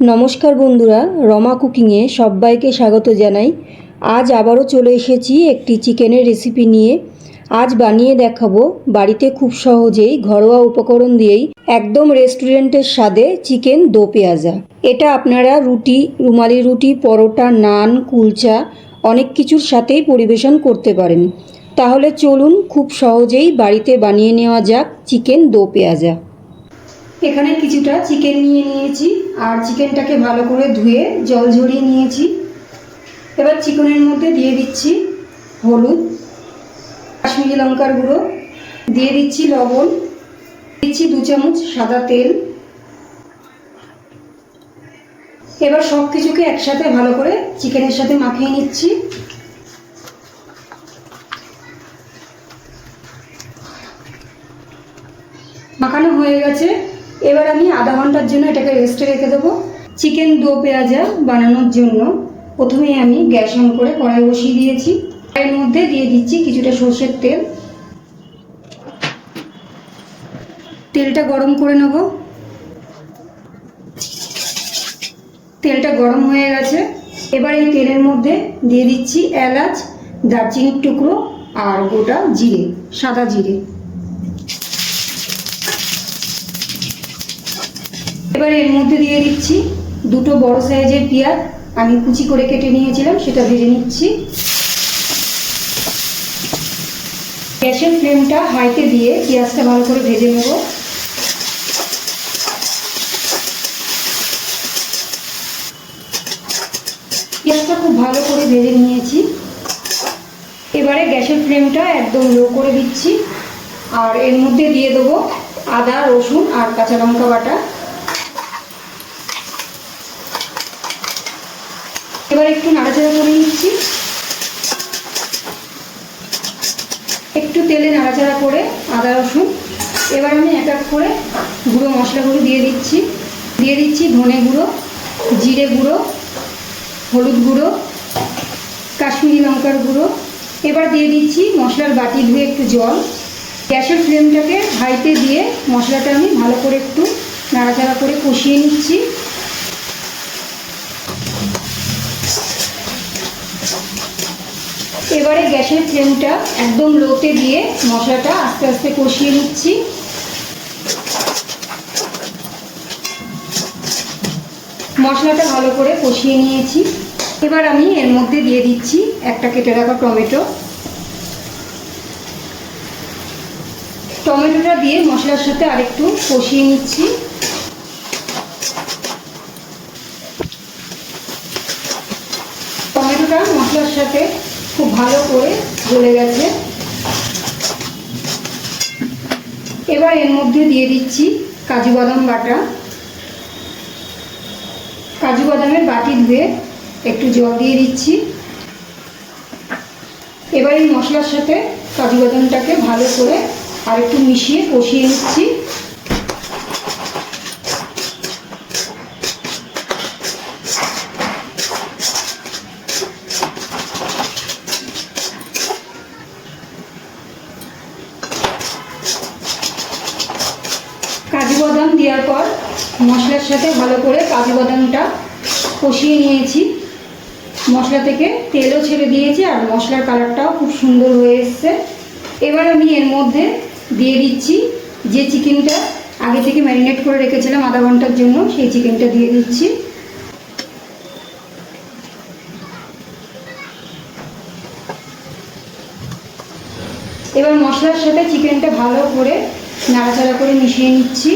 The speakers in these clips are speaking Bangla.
নমস্কার বন্ধুরা, রমা কুকিংয়ে সবাইকে স্বাগত জানাই। আজ আবারও চলে এসেছি একটি চিকেনের রেসিপি নিয়ে। আজ বানিয়ে দেখাবো বাড়িতে খুব সহজেই ঘরোয়া উপকরণ দিয়েই একদম রেস্টুরেন্টের স্বাদে চিকেন দো পেঁয়াজা। এটা আপনারা রুটি, রুমালি রুটি, পরোটা, নান, কুলচা, অনেক কিছুর সাথেই পরিবেশন করতে পারেন। তাহলে চলুন খুব সহজেই বাড়িতে বানিয়ে নেওয়া যাক চিকেন দো পেঁয়াজা। এখানে কিছুটা চিকেন নিয়ে নিয়েছি, আর চিকেনটাকে ভালো করে ধুয়ে জল ঝরিয়ে নিয়েছি। এবার চিকেনের মধ্যে দিয়ে দিচ্ছি হলুদ, কাশ্মীরি লঙ্কার গুঁড়ো, দিয়ে দিচ্ছি লবণ, দিচ্ছি দু চামচ সাদা তেল। এবার সব কিছুকে একসাথে ভালো করে চিকেনের সাথে মাখিয়ে নিচ্ছি। মাখানো হয়ে গেছে। এবার আমি আধা ঘণ্টার জন্য এটাকে রেস্টে রেখে দেবো। চিকেন দো পেঁয়াজা বানানোর জন্য প্রথমে আমি গ্যাস অন করে কড়াই বসিয়ে দিয়েছি। এর মধ্যে দিয়ে দিচ্ছি কিছুটা সর্ষের তেল। তেলটা গরম করে নেব। তেলটা গরম হয়ে গেছে। এবার এই তেলের মধ্যে দিয়ে দিচ্ছি এলাচ, দারচিনির টুকরো আর গোটা জিরে, সাদা জিরে। এবার এর মধ্যে দিয়ে দিচ্ছি দুটো বড় সাইজের পেঁয়াজ। আমি কুচি করে কেটে নিয়েছিলাম, সেটা ভেজে নিচ্ছি। গ্যাসের ফ্লেমটা হাইতে দিয়ে পেঁয়াজটা ভালো করে ভেজে নেব। পেঁয়াজটা খুব ভালো করে ভেজে নিয়েছি। এবারে গ্যাসের ফ্লেমটা একদম লো করে দিচ্ছি। আর এর মধ্যে দিয়ে দেবো আদা, রসুন আর কাঁচা লঙ্কা বাটা। এবার একটু নাড়াচাড়া করে নিচ্ছি। একটু তেলে নাড়াচাড়া করে আদা, রসুন। এবার আমি এক এক করে গুঁড়ো মশলাগুলো দিয়ে দিচ্ছি। দিয়ে দিচ্ছি ধনে গুঁড়ো, জিরে গুঁড়ো, হলুদ গুঁড়ো, কাশ্মীরি লঙ্কার গুঁড়ো। এবার দিয়ে দিচ্ছি মশলার বাটি ধুয়ে একটু জল। গ্যাসের ফ্লেমটাকে হাইতে দিয়ে মশলাটা আমি ভালো করে একটু নাড়াচাড়া করে কষিয়ে নিচ্ছি। এবারে গ্যাসের ফ্লেমটা একদম লোতে দিয়ে মশলাটা আস্তে আস্তে কষিয়ে নিচ্ছি। মশলাটা ভালো করে কষিয়ে নিয়েছি। এবার আমি এর মধ্যে দিয়ে দিচ্ছি একটা কেটে রাখা টমেটো। টমেটোটা দিয়ে মশলার সাথে আরেকটু কষিয়ে নিচ্ছি। টমেটোটা মশলার সাথে খুব ভালো করে গলে গেছে। এবার এর মধ্যে দিয়ে দিচ্ছি কাজু বাদাম বাটা। কাজু বাদামের বাটি ধুয়ে একটু জল দিয়ে দিচ্ছি। এবার এই মশলার সাথে কাজু বাদামটাকে ভালো করে আর একটু মিশিয়ে কষিয়ে নিচ্ছি কাজু বাদাম দেওয়ার পর মশলার সাথে ভালো করে কাজু বাদামটা কষিয়ে নিয়েছি। মশলা থেকে তেলও ছেড়ে দিয়েছি আর মশলার কালারটাও খুব সুন্দর হয়ে এসছে। এবার আমি এর মধ্যে দিয়ে দিচ্ছি যে চিকেনটা আগে থেকে ম্যারিনেট করে রেখেছিলাম আধা ঘণ্টার জন্য, সেই চিকেনটা দিয়ে দিচ্ছি। এবার মশলার সাথে চিকেনটা ভালো করে নাড়াচাড়া করে মিশিয়ে নিচ্ছি।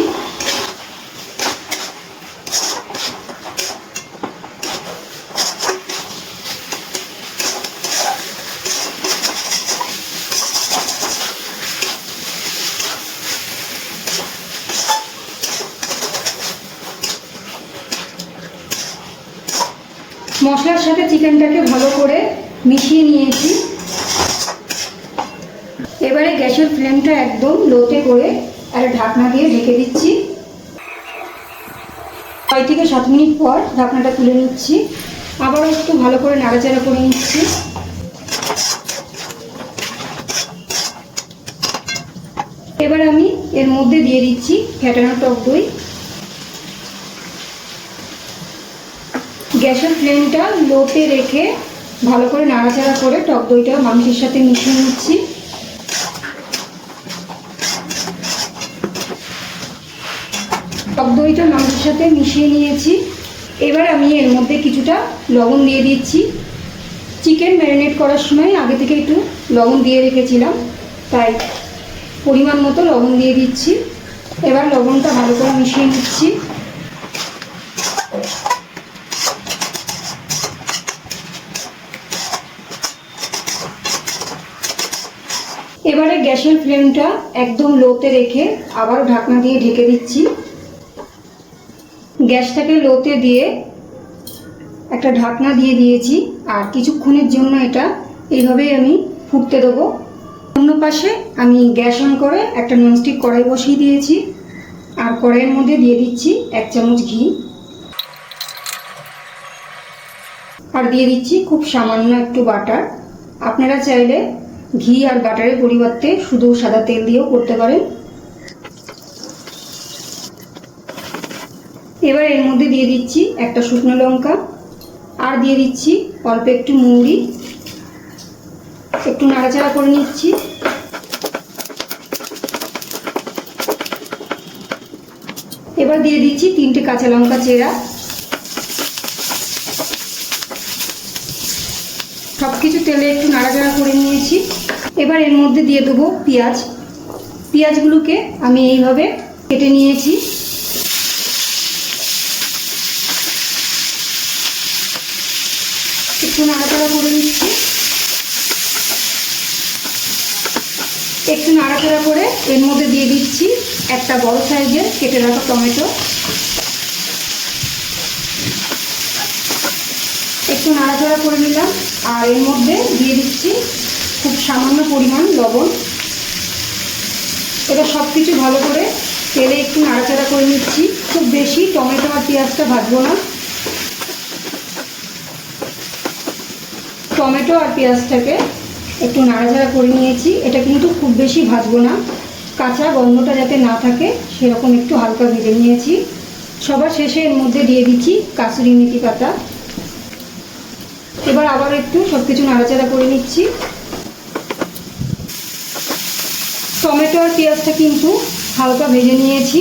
মশলার সাথে চিকেনটাকে ভালো করে মিশিয়ে নিয়েছি। এবারে গ্যাসের ফ্লেমটা একদম লোতে করে আর ঢাকনা দিয়ে ঢেকে দিচ্ছি। ছয় থেকে সাত মিনিট পর ঢাকনাটা তুলে নিচ্ছি। আবারও একটু ভালো করে নাড়াচাড়া করে নিচ্ছি। এবার আমি এর মধ্যে দিয়ে দিচ্ছি ফ্যাটানো টক দই। গ্যাসের ফ্লেমটা লোতে রেখে ভালো করে নাড়াচাড়া করে টক দইটা মাংসের সাথে মিশিয়ে নিচ্ছি। টক দইটা মাংসের সাথে মিশিয়ে নিয়েছি। এবার আমি এর মধ্যে কিছুটা লবণ দিয়ে দিচ্ছি। চিকেন ম্যারিনেট করার সময় আগে থেকে একটু লবণ দিয়ে রেখেছিলাম, তাই পরিমাণ মতো লবণ দিয়ে দিচ্ছি। এবার লবণটা ভালো করে মিশিয়ে নিচ্ছি এবারে গ্যাসের ফ্লেমটা একদম লোতে রেখে আবার ঢাকনা দিয়ে ঢেকে দিচ্ছি। গ্যাসটাকে লোতে দিয়ে একটা ঢাকনা দিয়ে দিয়েছি আর কিছুক্ষণের জন্য এটা এইভাবেই আমি ফুটতে দেবো। অন্য পাশে আমি গ্যাস অন করে একটা ননস্টিক কড়াই বসিয়ে দিয়েছি আর কড়াইয়ের মধ্যে দিয়ে দিচ্ছি এক চামচ ঘি। আর দিয়ে দিচ্ছি খুব সামান্য একটু বাটার। আপনারা চাইলে ঘি আর বাটারের পরিবর্তে শুধু সাদা তেল দিয়েও করতে পারেন। এবার এর মধ্যে দিয়ে দিচ্ছি একটা শুকনো লঙ্কা, আর দিয়ে দিচ্ছি অল্প একটু মুড়ি। একটু নাড়াচাড়া করে নিচ্ছি। এবার দিয়ে দিচ্ছি তিনটে কাঁচা লঙ্কা চেরা। কিছু তেলে একটু নাড়াচাড়া করে নিয়েছি। এবার এর মধ্যে দিয়ে দেবো পেঁয়াজ। পেঁয়াজগুলোকে আমি এইভাবে কেটে নিয়েছি। একটু নাড়াচাড়া করে নিচ্ছি। একটু নাড়াচাড়া করে এর মধ্যে দিয়ে দিচ্ছি একটা বড় সাইজের কেটে রাখা টমেটো। একটু নাড়াচাড়া করে নিলাম, আর এর মধ্যে দিয়ে দিচ্ছি খুব সামান্য পরিমাণ লবণ। এটা সব কিছু ভালো করে তেলে একটু নাড়াচাড়া করে নিচ্ছি। খুব বেশি টমেটো আর পেঁয়াজটা ভাজবো না। টমেটো আর পেঁয়াজটাকে একটু নাড়াচাড়া করে নিয়েছি। এটা কিন্তু খুব বেশি ভাজবো না। কাঁচা গন্ধটা যাতে না থাকে, সেরকম একটু হালকা ভেজে নিয়েছি। সবার শেষে এর মধ্যে দিয়ে দিচ্ছি কাসুরি মেথি পাতা। এবার আবার একটু সব কিছু নাড়াচাড়া করে নিচ্ছি। টমেটো আর পেঁয়াজটা কিন্তু হালকা ভেজে নিয়েছি।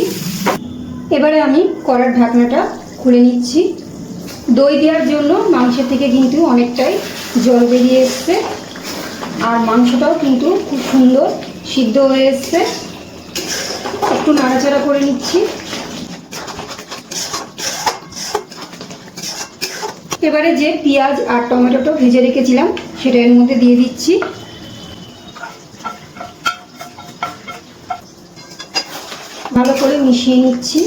এবারে আমি কড়ার ঢাকনাটা খুলে নিচ্ছি। দই দেওয়ার জন্য মাংসের থেকে কিন্তু অনেকটাই জল বেরিয়ে এসছে। আর মাংসটাও কিন্তু খুব সুন্দর সিদ্ধ হয়ে এসছে। একটু নাড়াচাড়া করে নিচ্ছি। এবারে যে পেঁয়াজ আর টমেটোটা ভেজে রেখেছিলাম, সেটা এর মধ্যে দিয়ে দিচ্ছি। ভালো করে মিশিয়ে নিচ্ছি।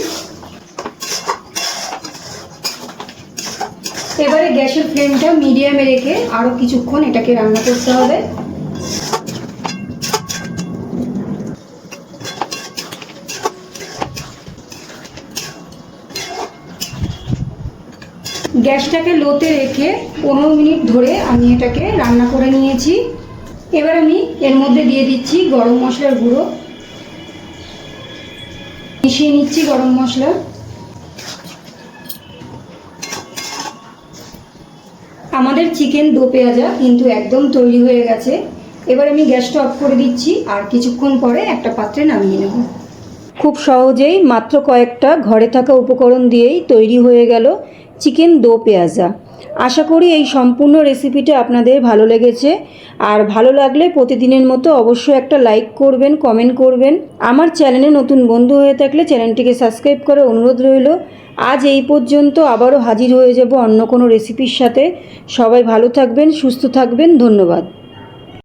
এবারে গ্যাসের ফ্লেমটা মিডিয়ামে রেখে আরও কিছুক্ষণ এটাকে রান্না করতে হবে। গ্যাসটাকে লোতে রেখে পনেরো মিনিট ধরে আমি এটাকে রান্না করে নিয়েছি। এবার আমি এর মধ্যে দিয়ে দিচ্ছি গরম মশলার গুঁড়ো। মিশিয়ে নিচ্ছি গরম মশলা। আমাদের চিকেন দো পেঁয়াজা কিন্তু একদম তৈরি হয়ে গেছে। এবার আমি গ্যাসটা অফ করে দিচ্ছি আর কিছুক্ষণ পরে একটা পাত্রে নামিয়ে নেব। খুব সহজেই মাত্র কয়েকটা ঘরে থাকা উপকরণ দিয়েই তৈরি হয়ে গেল চিকেন দো পেঁয়াজা। আশা করি এই সম্পূর্ণ রেসিপিটা আপনাদের ভালো লেগেছে। আর ভালো লাগলে প্রতিদিনের মতো অবশ্যই একটা লাইক করবেন, কমেন্ট করবেন। আমার চ্যানেলে নতুন বন্ধু হয়ে থাকলে চ্যানেলটিকে সাবস্ক্রাইব করার অনুরোধ রইল। আজ এই পর্যন্ত আবারও হাজির হয়ে যাব অন্য কোনো রেসিপির সাথে। সবাই ভালো থাকবেন, সুস্থ থাকবেন। ধন্যবাদ।